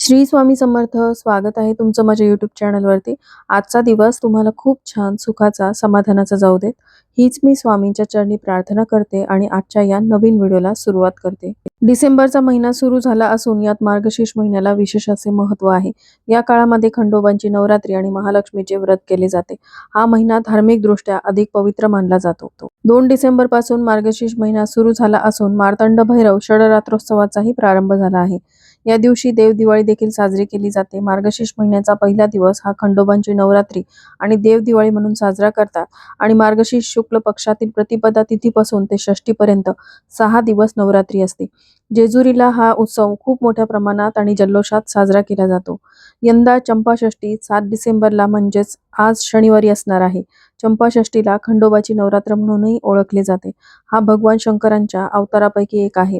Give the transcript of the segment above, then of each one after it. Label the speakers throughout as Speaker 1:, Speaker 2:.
Speaker 1: श्री स्वामी समर्थ स्वागत आहे तुमचं माझ्या युट्यूब चॅनलवरती आजचा दिवस तुम्हाला खूप छान सुखाचा समाधानाचा जाऊ देत. हीच मी स्वामींच्या चरणी प्रार्थना करते आणि आजच्या या नवीन व्हिडिओला सुरुवात करते. डिसेंबरचा महिना सुरू झाला असून यात मार्गशीर्ष महिन्याला विशेष असे महत्त्व आहे. या काळामध्ये खंडोबांची नवरात्री आणि महालक्ष्मीचे व्रत केले जाते. हा महिना धार्मिक दृष्ट्या अधिक पवित्र मानला जातो. दोन डिसेंबरपासून मार्गशीर्ष महिना सुरू झाला असून मार्तंड भैरव षडरात्रोत्सवाचाही प्रारंभ झाला आहे. या दिवशी देव दिवाळी देखील साजरी केली जाते. मार्गशीर्ष महिन्याचा पहिला दिवस हा खंडोबांची नवरात्री आणि देव दिवाळी म्हणून साजरा करतात. आणि मार्गशीर्ष शुक्ल पक्षातील प्रतिपदा तिथीपासून ते षष्टीपर्यंत सहा दिवस नवरात्री असते. जेजुरीला हा उत्सव खूप मोठ्या प्रमाणात आणि जल्लोषात साजरा केला जातो. यंदा चंपाषष्ठी सात डिसेंबरला म्हणजेच आज शनिवारी असणार आहे. चंपाषष्ठीला खंडोबाची नवरात्र म्हणूनही ओळखले जाते. हा भगवान शंकरांच्या अवतारापैकी एक आहे.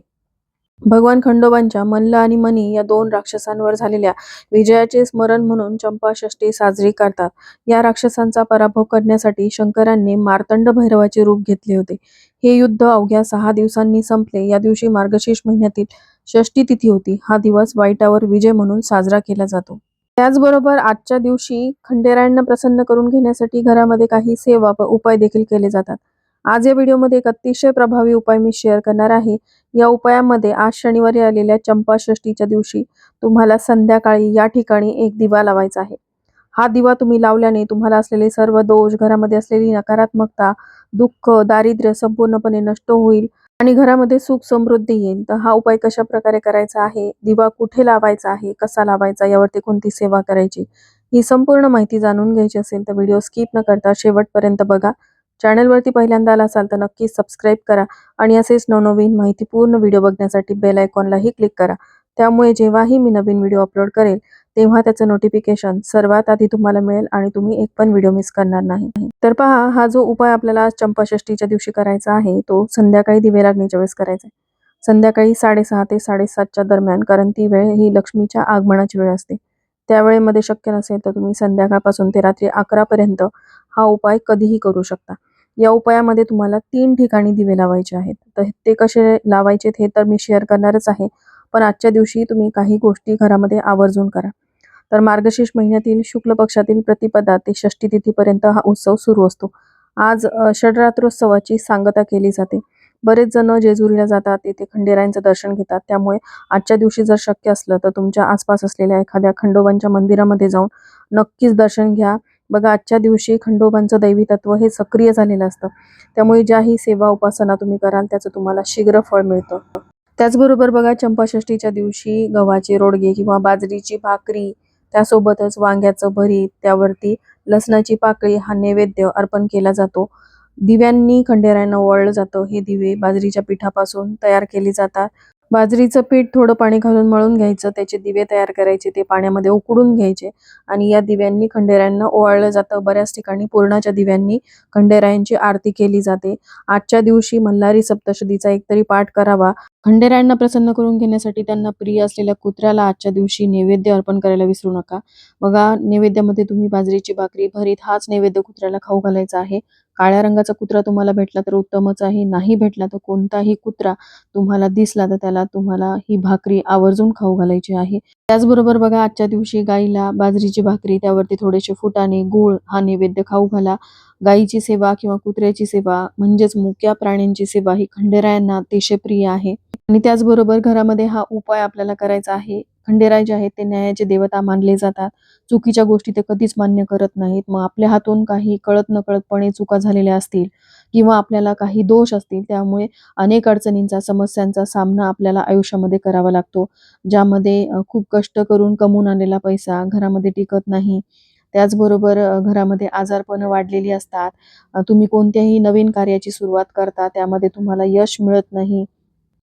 Speaker 1: भगवान खंडोबांच्या मल्ल आणि मनी या दोन राक्षसांवर झालेल्या विजयाचे स्मरण म्हणून चंपाषष्ठी साजरी करतात. या राक्षसांचा पराभव करण्यासाठी शंकरांनी मार्तंड भैरवाचे रूप घेतले होते. हे युद्ध अवघ्या सहा दिवसांनी संपले. या दिवशी मार्गशीर्ष महिन्यातील षष्टी तिथी होती. हा दिवस वाईटावर विजय म्हणून साजरा केला जातो. त्याचबरोबर आजच्या दिवशी खंडेरायांना प्रसन्न करून घेण्यासाठी घरामध्ये काही सेवा व उपाय देखील केले जातात. आज या व्हिडिओमध्ये एक अतिशय प्रभावी उपाय मी शेअर करणार आहे. या उपायामध्ये आज शनिवारी आलेल्या चंपाषष्टीच्या दिवशी तुम्हाला संध्याकाळी या ठिकाणी एक दिवा लावायचा आहे. हा दिवा तुम्ही लावल्याने तुम्हाला असलेले सर्व दोष घरामध्ये असलेली नकारात्मकता दुःख दारिद्र्य संपूर्णपणे नष्ट होईल आणि घरामध्ये सुख समृद्धी येईल. तर हा उपाय कशा प्रकारे करायचा आहे? दिवा कुठे लावायचा आहे? कसा लावायचा? यावरती कोणती सेवा करायची? ही संपूर्ण माहिती जाणून घ्यायची असेल तर व्हिडिओ स्किप न करता शेवटपर्यंत बघा. चॅनलवरती पहिल्यांदा आला असाल तर नक्कीच सबस्क्राईब करा आणि असेच नवनवीन माहितीपूर्ण व्हिडिओ बघण्यासाठी बेल आयकॉनलाही क्लिक करा. त्यामुळे जेव्हाही मी नवीन व्हिडिओ अपलोड करेल तेव्हा त्याचं नोटिफिकेशन सर्वात आधी तुम्हाला मिळेल आणि तुम्ही एक पण व्हिडिओ मिस करणार नाही. तर पहा हा जो उपाय आपल्याला चंपाषष्टीच्या दिवशी करायचा आहे तो संध्याकाळी दिवे लागण्याच्या वेळेस करायचा आहे. संध्याकाळी साडेसहा ते साडेसातच्या दरम्यान कारण ती वेळ ही लक्ष्मीच्या आगमनाची वेळ असते. त्या वेळेमध्ये शक्य नसेल तर तुम्ही संध्याकाळपासून ते रात्री अकरापर्यंत हा उपाय कधीही करू शकता. या उपायामध्ये तुम्हाला तीन ठिकाणी दिवे लावायचे आहेत. तर ते कसे लावायचे हे तर मी शेअर करणारच आहे. पण आजच्या दिवशी तुम्ही काही गोष्टी घरामध्ये आवर्जून करा. तर मार्गशीर्ष महिन्यातील शुक्ल पक्षातील प्रतिपदा ते षष्टी तिथीपर्यंत हा उत्सव सुरू असतो. आज षडरात्रोत्सवाची सांगता केली जाते. बरेच जण जेजुरीला जातात तेथे खंडेरायांचं दर्शन घेतात. त्यामुळे आजच्या दिवशी जर शक्य असलं तर तुमच्या आसपास असलेल्या एखाद्या खंडोबांच्या मंदिरामध्ये जाऊन नक्कीच दर्शन घ्या. बघा आजच्या दिवशी खंडोबांचं दैवी तत्व हे सक्रिय झालेलं असतं. त्यामुळे ज्याही सेवा उपासना तुम्ही कराल त्याचं तुम्हाला शीघ्र फळ मिळतं. त्याचबरोबर बघा चंपाषष्टीच्या दिवशी गव्हाचे रोडगे किंवा बाजरीची भाकरी त्यासोबतच वांग्याचं भरीत त्यावरती लसणाची पाकळी हा नैवेद्य अर्पण केला जातो. दिव्यांनी खंडेरायांना ओवाळलं जातं. हे दिवे बाजरीच्या पिठापासून तयार केले जातात. बाजरीचं पीठ थोडं पाणी घालून मळून घ्यायचं त्याचे दिवे तयार करायचे ते पाण्यामध्ये उकडून घ्यायचे आणि या दिव्यांनी खंडेरायांना ओवाळलं जातं. बऱ्याच ठिकाणी पूर्णाच्या दिव्यांनी खंडेरायांची आरती केली जाते. आजच्या दिवशी मल्हारी सप्तशतीचा एकतरी पाठ करावा. खंडेरायांना प्रसन्न करून घेण्यासाठी त्यांना प्रिय असलेल्या कुत्र्याला आजच्या दिवशी नैवेद्य अर्पण करायला विसरू नका. बघा नैवेद्यामध्ये तुम्ही बाजरीची भाकरी भरीत हाच नैवेद्य कुत्र्याला खाऊ घालायचा आहे. काळ्या रंगाचा कुत्रा तुम्हाला भेटला तर उत्तमच आहे. नाही भेटला तर कोणताही कुत्रा तुम्हाला दिसला तर त्याला तुम्हाला ही भाकरी आवर्जून खाऊ घालायची आहे. त्याचबरोबर बघा आजच्या दिवशी गाईला बाजरीची भाकरी त्यावरती थोडेसे फुटाणे गूळ हा नैवेद्य खाऊ घाला. गायीची सेवा किंवा कुत्र्याची सेवा म्हणजेच मुक्या प्राण्यांची सेवा ही खंडेरायांना अतिशय प्रिय आहे. आणि त्याचबरोबर घरामध्ये हा उपाय आपल्याला करायचा आहे. खंडेराय जे आहेत ते न्यायाचे देवता मानले जातात. चुकीच्या गोष्टी ते कधीच मान्य करत नाहीत. मग आपल्या हातून काही कळत नकळतपणे चुका झालेल्या असतील किंवा आपल्याला काही दोष असतील त्यामुळे अनेक अडचणींचा समस्यांचा सामना आपल्याला आयुष्यामध्ये करावा लागतो. ज्यामध्ये खूप कष्ट करून कमवून आलेला पैसा घरामध्ये टिकत नाही. त्याचबरोबर घरामध्ये आजारपणं वाढलेली असतात. तुम्ही कोणत्याही नवीन कार्याची सुरुवात करता त्यामध्ये तुम्हाला यश मिळत नाही.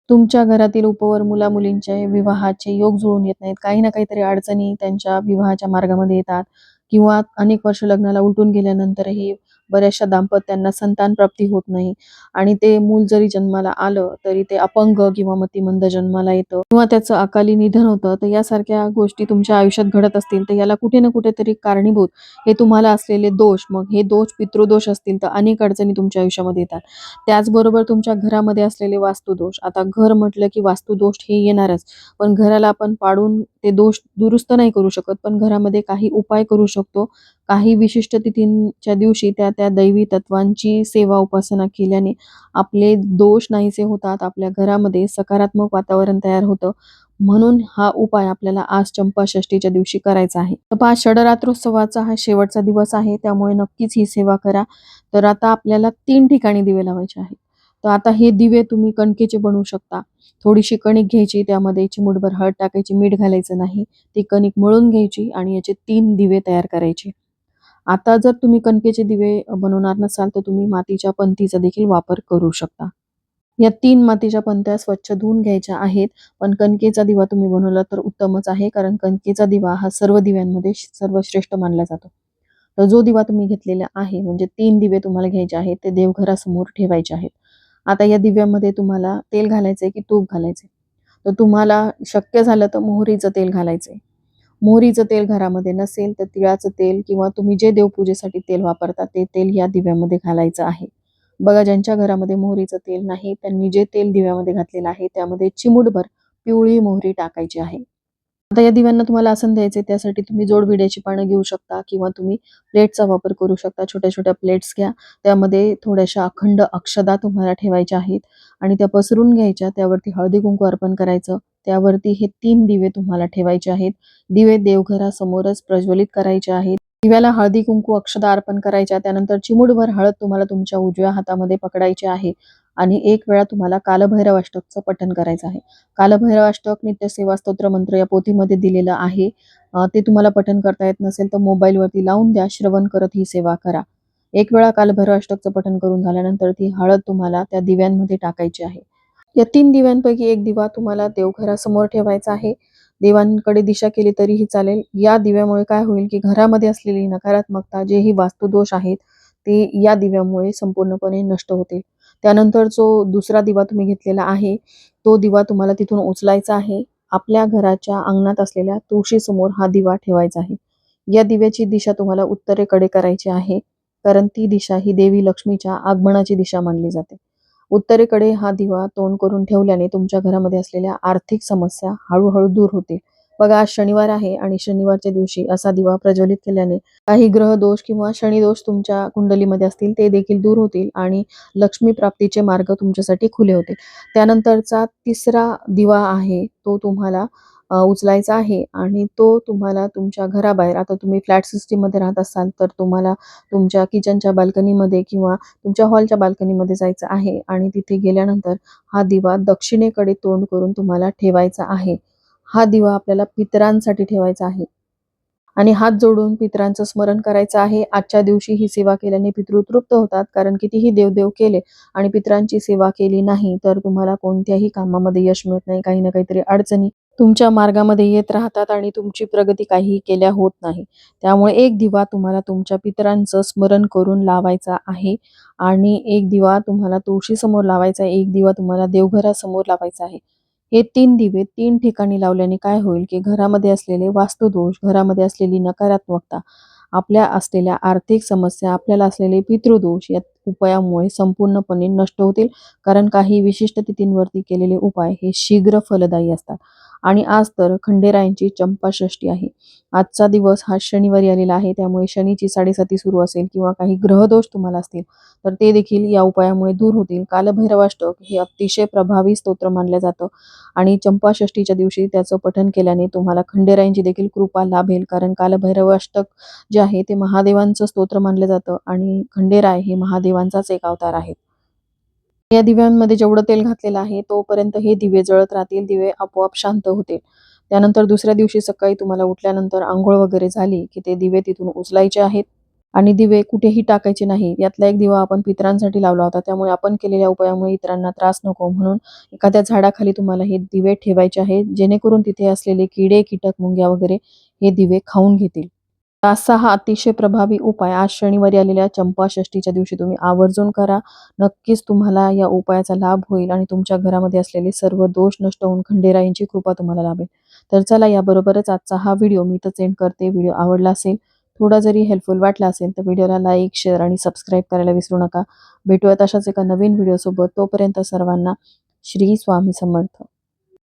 Speaker 1: तुमच्या घरातील उपवर मुला मुलींचे विवाहाचे योग जुळून येत नाहीत. काही ना काहीतरी अडचणी त्यांच्या विवाहाच्या मार्गामध्ये येतात किंवा अनेक वर्ष लग्नाला उलटून गेल्यानंतरही बऱ्याचशा दाम्पत्यांना संतान प्राप्ती होत नाही. आणि ते मूल जरी जन्माला आलं तरी ते अपंग किंवा मतिमंद जन्माला येतं. किंवा त्याचं अकाली निधन होतं तर यासारख्या गोष्टी तुमच्या आयुष्यात घडत असतील तर याला कुठे ना कुठेतरी कारणीभूत हे तुम्हाला असलेले दोष मग हे दोष पितृदोष असतील तर अनेक अडचणी तुमच्या आयुष्यामध्ये येतात. त्याचबरोबर तुमच्या घरामध्ये असलेले वास्तुदोष आता घर म्हटलं की वास्तुदोष हे येणारच. पण घराला आपण पाडून ते दोष दुरुस्त नाही करू शकत पण घरामध्ये काही उपाय करू शकतो. काही विशिष्ट तिथींच्या दिवशी त्या त्या दैवी तत्वांची सेवा उपासना केल्याने आपले दोष नाहीसे होतात आपल्या घरामध्ये सकारात्मक वातावरण तयार होतं. म्हणून हा उपाय आपल्याला आज चंपाषष्टीच्या दिवशी करायचा आहे. तर षडरात्रोत्सवाचा हा शेवटचा दिवस आहे त्यामुळे नक्कीच ही सेवा करा. तर आता आपल्याला तीन ठिकाणी दिवे लावायचे आहेत. तर आता हे दिवे तुम्ही कणकेचे बनवू शकता. थोडीशी कणिक घ्यायची त्यामध्ये चिमूटभर हळद टाकायची मीठ घालायचं नाही. ती कणिक मळून घ्यायची आणि याचे तीन दिवे तयार करायचे. आता जर तुम्ही कणकेचे दिवे बनवणार नसाल तर तुम्ही मातीच्या पंथीचा देखील वापर करू शकता. या तीन मातीच्या पंथ्या स्वच्छ धुवून घ्यायच्या आहेत. पण कणकेचा दिवा तुम्ही बनवला तर उत्तमच आहे कारण कणकेचा दिवा हा सर्व दिव्यांमध्ये सर्वश्रेष्ठ मानला जातो. तर जो दिवा तुम्ही घेतलेला आहे म्हणजे तीन दिवे तुम्हाला घ्यायचे आहेत ते देवघरासमोर ठेवायचे आहेत. आता या दिव्यामध्ये तुम्हाला तेल घालायचंय की तूप घालायचंय? तर तुम्हाला शक्य झालं तर मोहरीचं तेल घालायचंय. मोहरीचं तेल घरामध्ये नसेल तर तिळाचं तेल किंवा तुम्ही जे देवपूजेसाठी तेल वापरता ते तेल या दिव्यामध्ये घालायचं आहे. बघा ज्यांच्या घरामध्ये मोहरीचं तेल नाही त्यांनी जे तेल दिव्यामध्ये घातलेलं आहे त्यामध्ये चिमूटभर पिवळी मोहरी टाकायची आहे. आता या दिव्यांना तुम्हाला आसन द्यायचे त्यासाठी तुम्ही जोडविड्याची पानं घेऊ शकता किंवा तुम्ही प्लेटचा वापर करू शकता. छोट्या छोट्या प्लेट्स घ्या. त्यामध्ये थोड्याशा अखंड अक्षदा तुम्हाला ठेवायच्या आहेत आणि त्या पसरून घ्यायच्या. त्यावरती हळदी कुंकू अर्पण करायचं. त्यावरती हे तीन दिवे तुम्हाला ठेवायचे आहेत. दिवे देवघरासमोरच प्रज्वलित करायचे आहेत. दिव्याला हळदी कुंकू अक्षदा अर्पण करायच्या त्यानंतर चिमुडभर हळद तुम्हाला तुमच्या उजव्या हातामध्ये पकडायची आहे. आणि एक वेळा तुम्हाला कालभैरव अष्टकचं पठण करायचं आहे. कालभैरव अष्टक नित्य सेवा स्तोत्र मंत्र या पोथीमध्ये दिलेलं आहे. ते तुम्हाला पठण करता येत नसेल तर मोबाईलवरती लावून द्या श्रवण करत ही सेवा करा. एक वेळा कालभैरव अष्टकचं पठण करून झाल्यानंतर ती हळद तुम्हाला त्या दिव्यांमध्ये टाकायची आहे. या तीन दिव्यांपैकी एक दिवा तुम्हाला देवघरासमोर ठेवायचा आहे. देवांकडे दिशा केली तरीही चालेल. या दिव्यामुळे काय होईल की घरामध्ये असलेली नकारात्मकता जे ही वास्तुदोष आहेत ते या दिव्यामुळे संपूर्णपणे नष्ट होतील. त्यानंतर जो दुसरा दिवा तुम्ही घेतलेला आहे तो दिवा तुम्हाला तिथून उचलायचा आहे. आपल्या घराच्या अंगणात असलेल्या तुळशीसमोर हा दिवा ठेवायचा आहे. या दिव्याची दिशा तुम्हाला उत्तरेकडे करायची आहे. कारण ती दिशा ही देवी लक्ष्मीच्या आगमनाची दिशा मानली जाते. उत्तरेकडे हा दिवा तोंड करून ठेवल्याने तुमच्या घरामध्ये असलेल्या आर्थिक समस्या हळूहळू दूर होतील. बघा आज शनिवार आहे आणि शनिवारच्या दिवशी असा दिवा प्रज्वलित केल्याने काही ग्रह दोष किंवा शनिदोष तुमच्या कुंडलीमध्ये असतील ते देखील दूर होतील आणि लक्ष्मी प्राप्तीचे मार्ग तुमच्यासाठी खुले होतील. त्यानंतरचा तिसरा दिवा आहे तो तुम्हाला उचलायचा आहे आणि तो तुम्हाला तुमच्या घराबाहेर आता तुम्ही फ्लॅट सिस्टीममध्ये राहत असाल तर तुम्हाला तुमच्या किचनच्या बाल्कनीमध्ये किंवा तुमच्या हॉलच्या बाल्कनीमध्ये जायचं आहे आणि तिथे गेल्यानंतर हा दिवा दक्षिणेकडे तोंड करून तुम्हाला ठेवायचा आहे. हा दिवा आपल्याला पितरांसाठी ठेवायचा आहे. आणि हात जोडून पितरांचं स्मरण करायचं आहे. आजच्या दिवशी ही सेवा केल्याने पितृ तृप्त होतात कारण कितीही देवदेव केले आणि पितरांची सेवा केली नाही तर तुम्हाला कोणत्याही कामामध्ये यश मिळत नाही. काही ना काहीतरी अडचणी तुमच्या मार्गामध्ये येत राहतात आणि तुमची प्रगती काही केल्या होत नाही. त्यामुळे एक दिवा तुम्हाला तुमच्या पितरांचं स्मरण करून लावायचा आहे आणि एक दिवा तुम्हाला तुळशीसमोर लावायचा आहे एक दिवा तुम्हाला देवघरासमोर लावायचा आहे. हे तीन दिवे तीन ठिकाणी लावल्याने काय होईल की घरामध्ये असलेले वास्तुदोष घरामध्ये असलेली नकारात्मकता आपल्या असलेल्या आर्थिक समस्या आपल्याला असलेले पितृदोष या उपायामुळे संपूर्णपणे नष्ट होतील. कारण काही विशिष्ट तिथींवरती केलेले उपाय हे शीघ्र फलदायी असतात. आणि आज तर खंडेरायांची चंपाषष्ठी आहे. आजचा दिवस हा शनिवारी आलेला आहे त्यामुळे शनीची साडेसाती सुरू असेल किंवा काही ग्रहदोष तुम्हाला असतील तर ते देखील या उपायामुळे दूर होतील. कालभैरवाष्टक हे अतिशय प्रभावी स्तोत्र मानलं जातं आणि चंपाषष्टीच्या दिवशी त्याचं पठन केल्याने तुम्हाला खंडेरायांची देखील कृपा लाभेल कारण कालभैरवाष्टक जे आहे ते महादेवांचं स्तोत्र मानलं जातं आणि खंडेराय हे महादेवांचाच एक अवतार आहेत. या दिव्यांमध्ये जेवढं तेल घातलेलं आहे तोपर्यंत हे दिवे जळत राहतील दिवे आपोआप शांत होतील. त्यानंतर दुसऱ्या दिवशी सकाळी तुम्हाला उठल्यानंतर आंघोळ वगैरे झाली की ते दिवे तिथून उचलायचे आहेत. आणि दिवे कुठेही टाकायचे नाही. यातला एक दिवा आपण पितरांसाठी लावला होता. त्यामुळे आपण केलेल्या उपायामुळे इतरांना त्रास नको. म्हणून एखाद्या झाडाखाली तुम्हाला हे दिवे ठेवायचे आहेत. जेणेकरून तिथे असलेले किडे कीटक मुंग्या वगैरे हे दिवे खाऊन घेतील. असा हा अतिशय प्रभावी उपाय. आज शनिवारी आलेल्या चंपाषष्टीच्या दिवशी तुम्ही आवर्जून करा. नक्कीच तुम्हाला या उपायाचा लाभ होईल आणि तुमच्या घरामध्ये असलेले सर्व दोष नष्ट होऊन खंडेरायांची कृपा तुम्हाला लाभेल. तर चला याबरोबरच आजचा हा व्हिडिओ मी तर सेंड करते. व्हिडिओ आवडला असेल थोडा जरी हेल्पफुल वाटला असेल तर व्हिडिओला लाईक शेअर आणि सबस्क्राईब करायला विसरू नका. भेटूयात अशाच एका नवीन व्हिडिओसोबत. तोपर्यंत सर्वांना श्री स्वामी समर्थ.